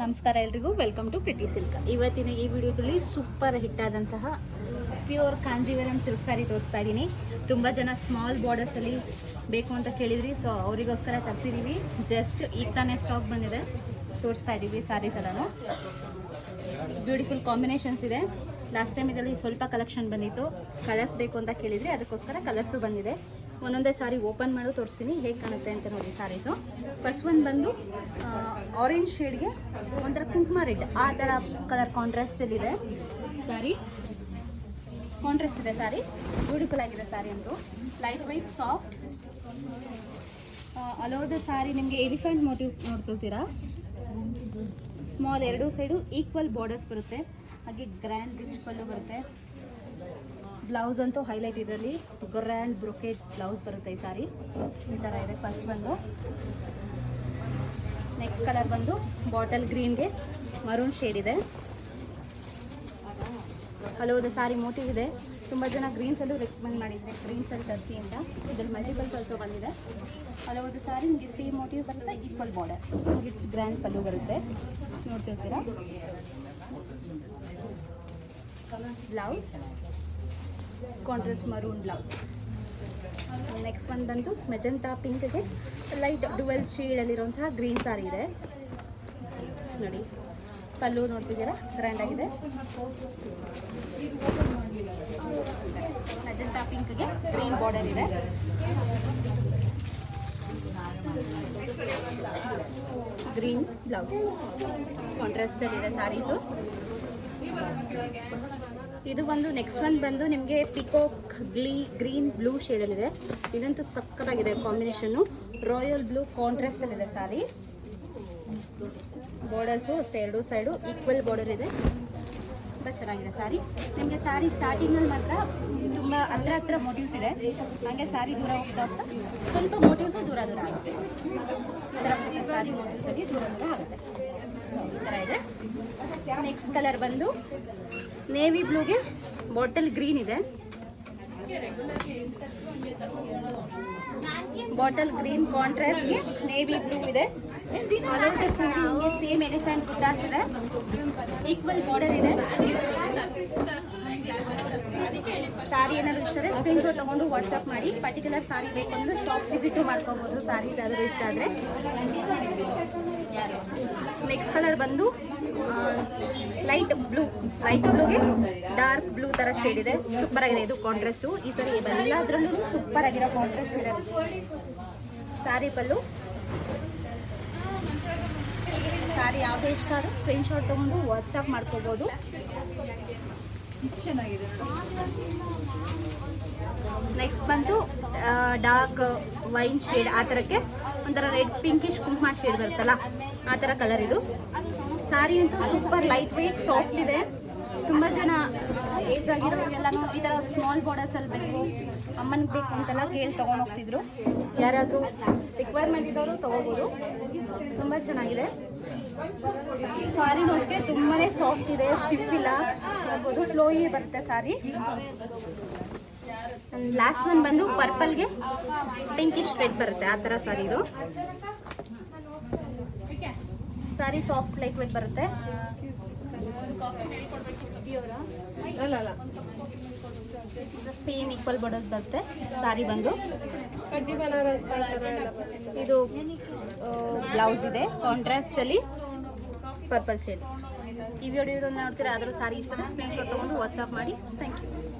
ನಮಸ್ಕಾರ ಎಲ್ರಿಗೂ welcome to pretty silk ಇವತ್ತಿನ ಈ ವಿಡಿಯೋದಲ್ಲಿ ಸೂಪರ್ ಹಿಟ್ ಆದಂತಹ ಪ್ಯೂರ್ ಕಾಂಜೀವರಂ ಸಿಲ್ಕ್ ಸ್ಯಾರಿ ತೋರಿಸ್ತಾ ಇದ್ದೀನಿ ತುಂಬ ಜನ ಸ್ಮಾಲ್ ಬಾರ್ಡರ್ಸಲ್ಲಿ ಬೇಕು ಅಂತ ಕೇಳಿದ್ರಿ ಸೊ ಅವರಿಗೋಸ್ಕರ ತರಿಸಿದ್ದೀವಿ ಜಸ್ಟ್ ಈಗ ತಾನೇ ಸ್ಟಾಕ್ ಬಂದಿದೆ. ತೋರಿಸ್ತಾ ಇದ್ದೀವಿ ಸ್ಯಾರೀಸ್ ಎಲ್ಲನೂ. ಬ್ಯೂಟಿಫುಲ್ ಕಾಂಬಿನೇಷನ್ಸ್ ಇದೆ. ಲಾಸ್ಟ್ ಟೈಮ್ ಇದರಲ್ಲಿ ಸ್ವಲ್ಪ ಕಲೆಕ್ಷನ್ ಬಂದಿತ್ತು. ಕಲರ್ಸ್ ಬೇಕು ಅಂತ ಕೇಳಿದ್ರಿ, ಅದಕ್ಕೋಸ್ಕರ ಕಲರ್ಸು ಬಂದಿದೆ. ಒಂದೊಂದೇ ಸಾರಿ ಓಪನ್ ಮಾಡಿ, ತೋರಿಸ್ತೀನಿ ಹೇಗೆ ಕಾಣುತ್ತೆ ಅಂತ ನೋಡಿ ಸಾರೀಸು ಫಸ್ಟ್ ಒಂದು ಬಂದು ಆರೆಂಜ್ ಶೇಡ್ಗೆ ಒಂಥರ ಕುಂಕುಮ ರೆಡ್ ಆ ಥರ ಕಲರ್ ಕಾಂಟ್ರಾಸ್ಟಲ್ಲಿದೆ ಸಾರಿ. ಕಾಂಟ್ರಾಸ್ಟ್ ಇದೆ ಸಾರಿ. ಬ್ಯೂಟಿಫುಲ್ ಆಗಿದೆ ಸಾರಿ ಅಂತೂ ಲೈಟ್ ವೈಟ್ ಸಾಫ್ಟ್ ಅಲೋದ ಸಾರಿ ನಿಮಗೆ ಎಲಿಫೆಂಟ್ ಮೋಟಿವ್ ನೋಡ್ಕೊಳ್ತೀರಾ? ಸ್ಮಾಲ್ ಎರಡೂ ಸೈಡು ಈಕ್ವಲ್ ಬಾರ್ಡರ್ಸ್ ಬರುತ್ತೆ. ಹಾಗೆ ಗ್ರ್ಯಾಂಡ್ ರಿಚ್ ಪಲ್ಲು ಬರುತ್ತೆ. ಬ್ಲೌಸ್ ಅಂತೂ ಹೈಲೈಟ್ ಇದರಲ್ಲಿ. ಗ್ರ್ಯಾಂಡ್ ಬ್ರೊಕೆಟ್ ಬ್ಲೌಸ್ ಬರುತ್ತೆ ಈ ಸಾರಿ. ಈ ಥರ ಇದೆ ಫಸ್ಟ್ ಬಂದು. ನೆಕ್ಸ್ಟ್ ಕಲರ್ ಬಂದು ಬಾಟಲ್ ಗ್ರೀನ್ಗೆ ಮರೂನ್ ಶೇಡ್ ಇದೆ. ಹಲೋ ಹಲವಾರು ಸಾರಿ ಮೋಟಿವ್ ಇದೆ. ತುಂಬ ಜನ ಗ್ರೀನ್ಸಲ್ಲೂ ರೆಕಮೆಂಡ್ ಮಾಡಿದ್ದೆ ಗ್ರೀನ್ಸಲ್ಲಿ ತರಿಸಿ ಅಂತ. ಇದ್ರಲ್ಲಿ ಮಲ್ಟಿಪಲ್ಸ್ ಆಲ್ಸೋ ಬಂದಿದೆ. ಹಲವಾರು ಸಾರಿ ನಿಮಗೆ ಸೇಮ್ ಮೋಟಿವ್ ಬರುತ್ತೆ equal border rich grand pallu ಬರುತ್ತೆ. ನೋಡ್ತಿರ್ತೀರಾ? Blouse contrast maroon blouse. Next ಒಂದು ಬಂದು ಮೆಜೆಂಟಾ ಪಿಂಕ್ಗೆ ಲೈಟ್ ಡುವೆಲ್ ಶೇಡಲ್ಲಿರುವಂತಹ ಗ್ರೀನ್ ಸಾರಿ ಇದೆ. ನೋಡಿ, ಪಲ್ಲು ನೋಡ್ತಿದ್ದೀರಾ? ಗ್ರ್ಯಾಂಡ್ ಆಗಿದೆ. ಮೆಜೆಂಟಾ ಪಿಂಕ್ಗೆ ಗ್ರೀನ್ ಬಾರ್ಡರ್ ಇದೆ. ಗ್ರೀನ್ ಬ್ಲೌಸ್ ಕಾಂಟ್ರಾಸ್ಟಲ್ಲಿದೆ ಸ್ಯಾರೀಸು ಇದು ಬಂದು ನೆಕ್ಸ್ಟ್ ಮಂತ್ ಬಂದು ನಿಮಗೆ ಪಿಕೋಕ್ ಗ್ಲೀ ಗ್ರೀನ್ ಬ್ಲೂ ಶೇಡಲ್ಲಿದೆ ಇದಂತೂ ಸಕ್ಕತ್ತಾಗಿದೆ ಕಾಂಬಿನೇಷನ್ನು ರಾಯಲ್ ಬ್ಲೂ ಕಾಂಟ್ರಾಸ್ಟಲ್ಲಿದೆ ಸಾರಿ. ಬಾರ್ಡರ್ಸು ಅಷ್ಟೇ, ಎರಡು ಸೈಡು ಈಕ್ವಲ್ ಬಾರ್ಡರ್ ಇದೆ. ತುಂಬ ಚೆನ್ನಾಗಿದೆ ಸಾರಿ. ನಿಮಗೆ ಸಾರಿ ಸ್ಟಾರ್ಟಿಂಗಲ್ಲಿ ಮಾತ್ರ ತುಂಬ ಹತ್ರ ಹತ್ರ ಮೋಟಿವ್ಸ್ ಇದೆ. ಹಾಗೆ ಸಾರಿ ದೂರ ಹೋಗ್ತಾ ಹೋಗ್ತಾ ಸ್ವಲ್ಪ ಮೋಟಿವ್ಸು ದೂರ ದೂರ ಆಗುತ್ತೆ. ಈ ಥರ ಸಾರಿ ಮೋಟಿವ್ಸಲ್ಲಿ ದೂರ ದೂರ ಆಗುತ್ತೆ. ಈ ಥರ ಇದೆ. ನೆಕ್ಸ್ಟ್ ಕಲರ್ ಬಂದು ನೇವಿ ಬ್ಲೂಗೆ ಬಾಟಲ್ ಗ್ರೀನ್ ಇದೆ. ಬಾಟಲ್ ಗ್ರೀನ್ ಕಾಂಟ್ರಾಸ್ಟ್ಗೆ ನೇವಿ ಬ್ಲೂ ಇದೆ. ಸೇಮ್ ಎಲಿಫೆಂಟ್ ಬುಟ್ಟಾಸ್ ಇದೆ. ಈಕ್ವಲ್ ಬಾರ್ಡರ್ ಇದೆ. ಸಾರಿ ಏನಾದ್ರು ಇಷ್ಟ ಸ್ಕ್ರೀನ್ ಶಾಟ್ ತೊಗೊಂಡು ವಾಟ್ಸಪ್ ಮಾಡಿ. ಪರ್ಟಿಕ್ಯುಲರ್ ಸಾರಿ ಬೇಕು ಅಂದ್ರೆ ಶಾಪ್ ವಿಸಿಟ್ ಮಾಡ್ಕೋಬೋದು ಸಾರಿ ಯಾವ್ದಾದ್ರು ಇಷ್ಟ ಆದರೆ. ನೆಕ್ಸ್ಟ್ ಕಲರ್ ಬಂದು ಲೈಟ್ ಬ್ಲೂ ಲೈಟ್ ಬ್ಲೂಗೆ ಡಾರ್ಕ್ ಬ್ಲೂ ಥರ ಶೇಡ್ ಇದೆ. ಸೂಪರ್ ಆಗಿದೆ ಇದು ಕಾಂಟ್ರಾಸ್ಟು ಈ ಸರಿ ಎಲ್ಲದರಲ್ಲೂ ಸೂಪರ್ ಆಗಿರೋ ಕಾಂಟ್ರಾಸ್ಟ್ ಇದೆ. ಸಾರಿ ಪಲ್ಲು. ಸಾರಿ ಯಾವುದೇ ಇಷ್ಟ ಆದರೂ ಸ್ಕ್ರೀನ್ ಶಾಟ್ ತಗೊಂಡು ವಾಟ್ಸಪ್ ಮಾಡ್ಕೋಬೋದು. ಚೆನ್ನಾಗಿದೆ ನೆಕ್ಸ್ಟ್ ಬಂತು ಡಾರ್ಕ್ ವೈನ್ ಶೇಡ್ ಆ ಥರಕ್ಕೆ ಒಂಥರ ರೆಡ್ ಪಿಂಕಿಶ್ ಕುಂಕುಮ ಶೇಡ್ ಬರುತ್ತಲ್ಲ, ಆ ಥರ ಕಲರ್ ಇದು. ಸಾರಿ ಅಂತೂ ಸೂಪರ್ ಲೈಟ್ ವೆಯ್ಟ್ ಸಾಫ್ಟ್ ಇದೆ. ತುಂಬ ಜನ ಏಜ್ ಆಗಿರೋರಿಗೆಲ್ಲನೂ ಈ ಥರ ಸ್ಮಾಲ್ ಬಾರ್ಡರ್ಸಲ್ಲಿ ಬೇಕು ಅಮ್ಮನಿಗೆ ಬೇಕು ಅಂತೆಲ್ಲ ಕೇಳಿ ತೊಗೊಂಡು ಹೋಗ್ತಿದ್ರು. ಯಾರಾದರೂ ರಿಕ್ವೈರ್ಮೆಂಟ್ ಇದ್ದವರು ತೊಗೋಬೋದು. ತುಂಬ ಚೆನ್ನಾಗಿದೆ. ಸಾರಿ ಅಷ್ಟೇ ತುಂಬಾ ಸಾಫ್ಟ್ ಇದೆ ಸ್ಟಿಫ್ ಇಲ್ಲ. ನೋಡ್ಬೋದು ಫ್ಲೋಯಿ ಬರುತ್ತೆ ಸಾರಿ. ಲಾಸ್ಟ್ ಒನ್ ಬಂದು ಪರ್ಪಲ್ಗೆ ಪಿಂಕಿಶ್ ರೆಡ್ ಬರುತ್ತೆ. ಆ ಥರ ಸಾರಿ ಇದು. ಸಾರಿ ಸಾಫ್ಟ್ ಲೈಟ್ ವೆಟ್ ಬರುತ್ತೆ. ಅಲ್ಲ ಅಲ್ಲ. ಸೇಮ್ ಈಕ್ವಲ್ ಬಡೋದು ಬರುತ್ತೆ. ಸಾರಿ ಬಂದು. ಇದು ಬ್ಲೌಸ್ ಇದೆ. ಕಾಂಟ್ರಾಸ್ಟಲ್ಲಿ ಪರ್ಪಲ್ ಶೇಡ್ ಈ ವಿಡಿಯೋ ನೋಡ್ತೀರಾ? ಅದರ ಸಾರಿ ಇಷ್ಟ ಸ್ಕ್ರೀನ್ಶಾಟ್ ತೊಗೊಂಡು ವಾಟ್ಸಪ್ ಮಾಡಿ. Thank you